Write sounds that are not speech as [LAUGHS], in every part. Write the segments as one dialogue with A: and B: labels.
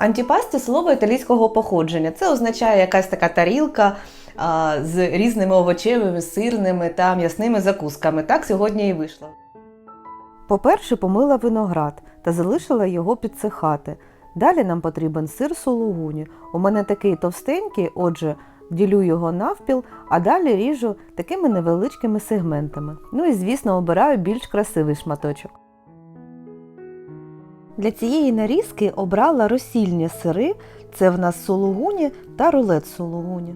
A: Антіпасті слово італійського походження. Це означає якась така тарілка а, з різними овочевими, сирними та м'ясними закусками. Так сьогодні і вийшло. По-перше, помила виноград та залишила його підсихати. Далі нам потрібен сир сулугуні. У мене такий товстенький, отже, ділю його навпіл, а далі ріжу такими невеличкими сегментами. Ну і, звісно, обираю більш красивий шматочок. Для цієї нарізки обрала розсільні сири, це в нас сулугуні та рулет сулугуні.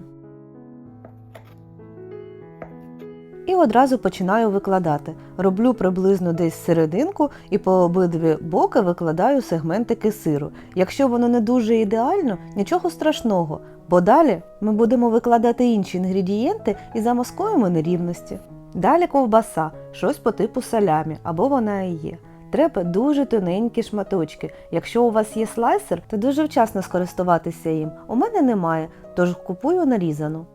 A: І одразу починаю викладати. Роблю приблизно десь серединку і по обидві боки викладаю сегментики сиру. Якщо воно не дуже ідеально, нічого страшного, бо далі ми будемо викладати інші інгредієнти і замаскуємо нерівності. Далі ковбаса, щось по типу салямі, або вона і є. Треба дуже тоненькі шматочки. Якщо у вас є слайсер, то дуже вчасно скористуватися їм. У мене немає, тож купую нарізану.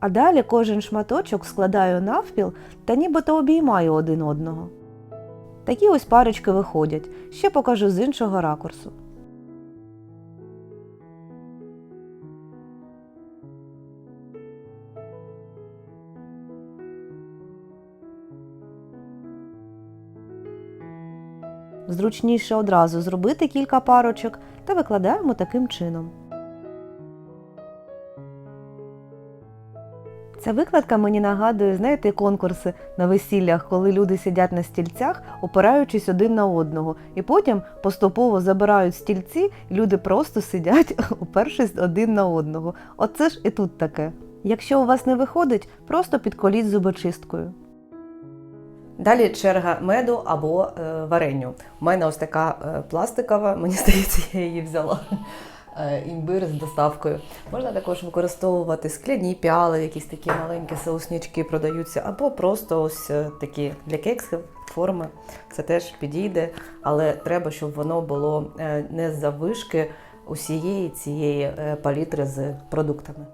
A: А далі кожен шматочок складаю навпіл та нібито обіймаю один одного. Такі ось парочки виходять. Ще покажу з іншого ракурсу. Зручніше одразу зробити кілька парочок та викладаємо таким чином. Ця викладка мені нагадує, знаєте, конкурси на весіллях, коли люди сидять на стільцях, опираючись один на одного, і потім поступово забирають стільці, і люди просто сидять, [LAUGHS] опершись один на одного. Оце ж і тут таке. Якщо у вас не виходить, просто підколіть зубочисткою. Далі черга меду або е, варенню. У мене ось така е, пластикова, мені [LAUGHS] здається, я її взяла. Е, імбир з доставкою. Можна також використовувати скляні піали, якісь такі маленькі соуснячки продаються, або просто ось такі для кексів форми. Це теж підійде, але треба, щоб воно було не з заввишки усієї цієї палітри з продуктами.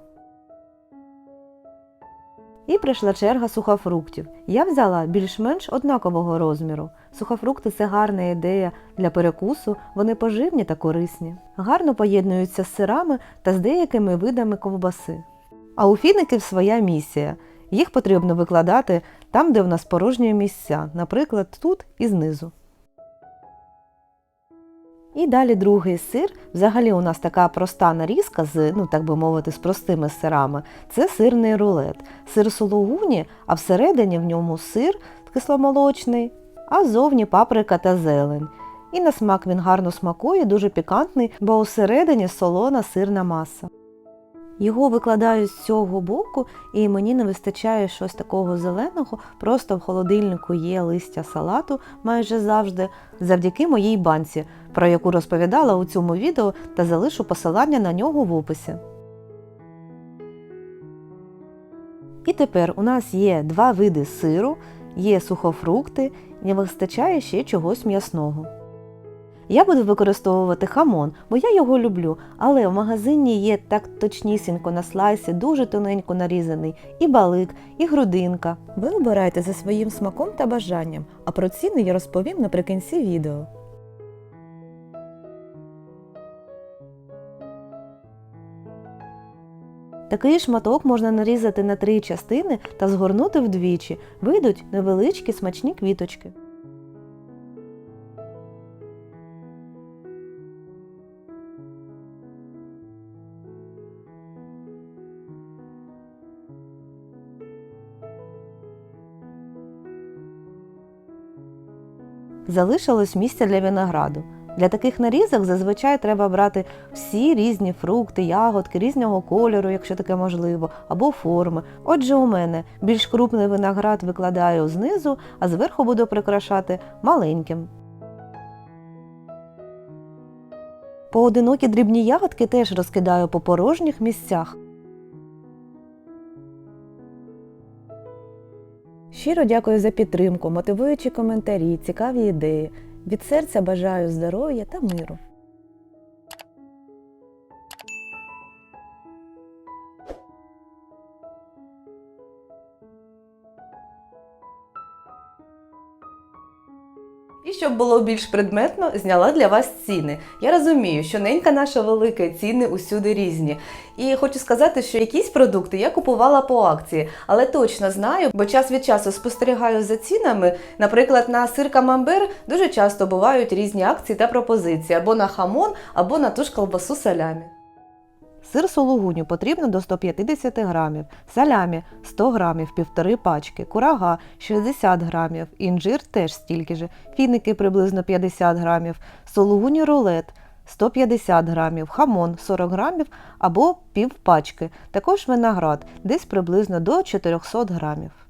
A: І прийшла черга сухофруктів. Я взяла більш-менш однакового розміру. Сухофрукти це гарна ідея для перекусу, вони поживні та корисні. Гарно поєднуються з сирами та з деякими видами ковбаси. А у фіників своя місія. Їх потрібно викладати там, де в нас порожні місця, наприклад, тут і знизу. І далі другий сир. Взагалі у нас така проста нарізка з, ну так би мовити, з простими сирами. Це сирний рулет. Сир сулугуні, а всередині в ньому сир кисломолочний, а зовні паприка та зелень. І на смак він гарно смакує, дуже пікантний, бо усередині солона сирна маса. Його викладаю з цього боку, і мені не вистачає щось такого зеленого, просто в холодильнику є листя салату майже завжди, завдяки моїй банці, про яку розповідала у цьому відео та залишу посилання на нього в описі. І тепер у нас є два види сиру, є сухофрукти, не вистачає ще чогось м'ясного. Я буду використовувати хамон, бо я його люблю, але в магазині є так точнісінько на слайсі, дуже тоненько нарізаний і балик, і грудинка. Ви обирайте за своїм смаком та бажанням, а про ціни я розповім наприкінці відео. Такий шматок можна нарізати на три частини та згорнути вдвічі. Вийдуть невеличкі смачні квіточки. Залишилось місце для винограду. Для таких нарізок зазвичай треба брати всі різні фрукти, ягодки різного кольору, якщо таке можливо, або форми. Отже, у мене більш крупний виноград викладаю знизу, а зверху буду прикрашати маленьким. Поодинокі дрібні ягодки теж розкидаю по порожніх місцях. Щиро дякую за підтримку, мотивуючі коментарі, цікаві ідеї. Від серця бажаю здоров'я та миру. І щоб було більш предметно, зняла для вас ціни. Я розумію, що ненька наша велика, ціни усюди різні. І хочу сказати, що якісь продукти я купувала по акції, але точно знаю, бо час від часу спостерігаю за цінами. Наприклад, на сир камамбер дуже часто бувають різні акції та пропозиції або на хамон, або на ту ж колбасу салямі. Сир сологуню потрібно до 150 грамів, салямі 100 грамів, півтори пачки, курага 60 грамів, інжир теж стільки ж, фіники приблизно 50 грамів, сологуню рулет 150 грамів, хамон 40 грамів або пів пачки, також виноград десь приблизно до 400 грамів.